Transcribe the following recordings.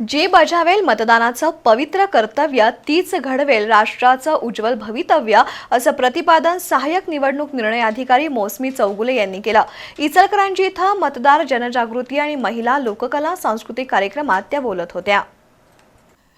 जी बजावेल मतदानाचं पवित्र कर्तव्य तीच घडवेल राष्ट्राचं उज्ज्वल भवितव्य असं प्रतिपादन सहाय्यक निवडणूक निर्णय अधिकारी मोसमी चौगुले यांनी केलं. इचलकरांजी इथं मतदार जनजागृती आणि महिला लोककला सांस्कृतिक कार्यक्रमात त्या बोलत होत्या.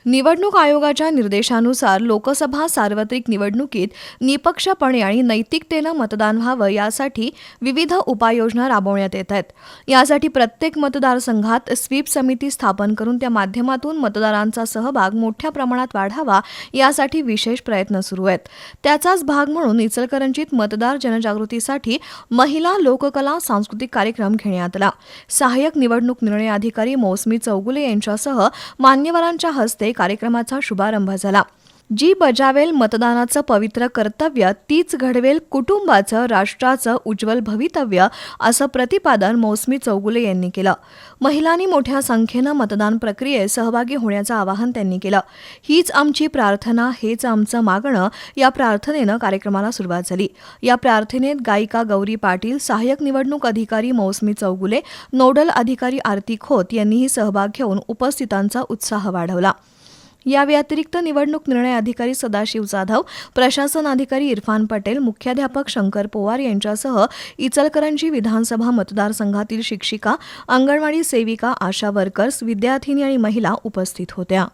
निवडणूक आयोगाच्या निर्देशानुसार लोकसभा सार्वत्रिक निवडणुकीत निपक्षपणे आणि नैतिकतेनं मतदान व्हावं यासाठी विविध उपाययोजना राबवण्यात येत आहेत. यासाठी प्रत्येक मतदारसंघात स्वीप समिती स्थापन करून त्या माध्यमातून मतदारांचा सहभाग मोठ्या प्रमाणात वाढावा यासाठी विशेष प्रयत्न सुरू आहेत. त्याचाच भाग म्हणून इचलकरंजीत मतदार जनजागृतीसाठी महिला लोककला सांस्कृतिक कार्यक्रम घेण्यात आला. सहाय्यक निवडणूक निर्णय अधिकारी मौसमी चौगुले यांच्यासह मान्यवरांच्या हस्ते कार्यक्रमाचा शुभारंभ झाला. जी बजावेल मतदानाचं पवित्र कर्तव्य तीच घडवेल कुटुंबाचं राष्ट्राचं उज्ज्वल भवितव्य असं प्रतिपादन मौसमी चौगुले यांनी केलं. महिलांनी मोठ्या संख्येनं मतदान प्रक्रियेत सहभागी होण्याचं आवाहन त्यांनी केलं. हीच आमची प्रार्थना हेच आमचं मागणं या प्रार्थनेनं कार्यक्रमाला सुरुवात झाली. या प्रार्थनेत गायिका गौरी पाटील सहाय्यक निवडणूक अधिकारी मौसमी चौगुले नोडल अधिकारी आरती खोत यांनीही सहभाग घेऊन उपस्थितांचा उत्साह वाढवला. या व्यतिरिक्त निवडणूक निर्णय अधिकारी सदाशिव जाधव प्रशासन अधिकारी इरफान पटेल मुख्याध्यापक शंकर पोवार यांच्यासह इचलकरंजी विधानसभा मतदारसंघातील शिक्षिका अंगणवाडी सेविका आशा वर्कर्स विद्यार्थिनी आणि महिला उपस्थित होत्या.